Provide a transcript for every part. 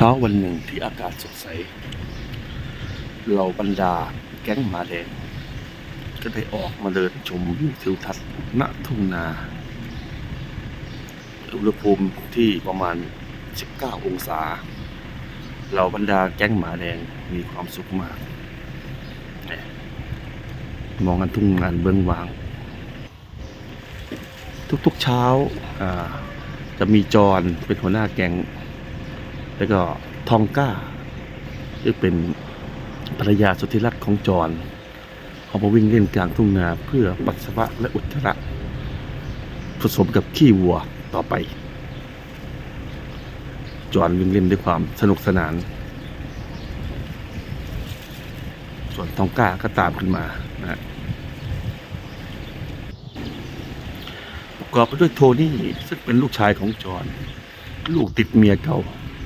เช้าวันหนึ่งที่อากาศสดใสเราบรรดาแก๊งหมาแดงก็ได้ออกมาเดินชมวิวทิวทัศน์ณทุ่งนาอุณหภูมิที่ประมาณ 19 องศาเราบรรดาแก๊งหมาแดงมีความสุขมาก มองกันทุ่งงานเบื้องวาง ทุกๆเช้าอ่าจะมีจอนเป็นหัวหน้าแก๊ง แล้วก็ทองก้าที่เป็นภรรยาสุดที่รักของจอนเขามาวิ่งเล่นกลางทุ่งนาเพื่อปัสสาวะและอุจจาระผสมกับขี้วัวต่อไป จอนวิ่งเล่นด้วยความสนุกสนาน ส่วนทองก้าก็ตามขึ้นมานะประกอบไปด้วยโทนี่ซึ่งเป็นลูกชายของจอน ลูกติดเมียเก่า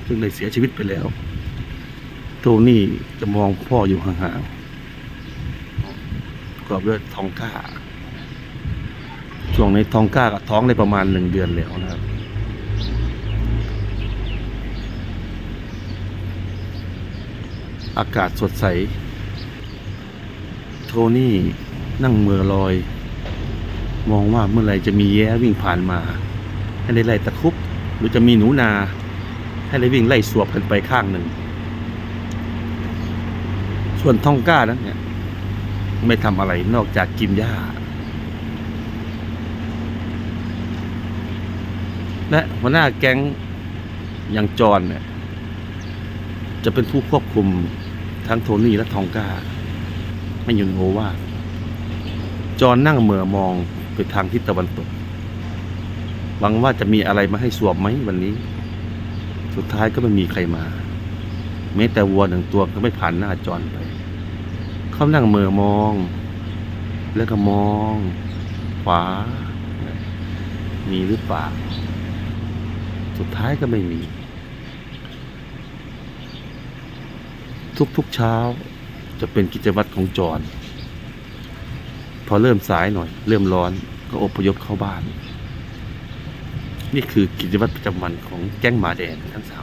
ซึ่งได้เสียชีวิตไปแล้ว โทนี่จะมองพ่ออยู่ห่างๆประกอบด้วยทองก้า ช่วงในทองก้ากับท้องได้ประมาณหนึ่งเดือนแล้วนะครับอากาศสดใส โทนี่นั่งเมือลอย มองว่าเมื่อไหร่จะมีแย้วิ่งผ่านมา ให้ได้ไล่ตะคุบ หรือจะมีหนูนา ให้ได้วิ่งไล่สวบกันไปข้างหนึ่ง ส่วนทองก้านั้นเนี่ย ไม่ทำอะไรนอกจากกินหญ้า และหัวหน้าแก๊งอย่างจอนเนี่ย จะเป็นผู้ควบคุมทั้งโทนี่และทองก้า ไม่ยุนโอว่า จอนนั่งเหม่อมองไปทางทิศตะวันตกหวังว่าจะมีอะไรมาให้สวมไหมวันนี้ สุดท้ายก็ไม่มีใครมา แม้แต่วัวหนึ่งตัวก็ไม่ผ่านหน้าจอนไป เขานั่งเหม่อมอง แล้วก็มอง ขวา มีหรือเปล่า สุดท้ายก็ไม่มี ทุกๆเช้า จะเป็นกิจวัตรของจอนพอเริ่มสายหน่อย เริ่มร้อนก็อพยพเข้าบ้าน นี่คือกิจวัตรประจำวันของแก๊งหมาแดงทั้งสาม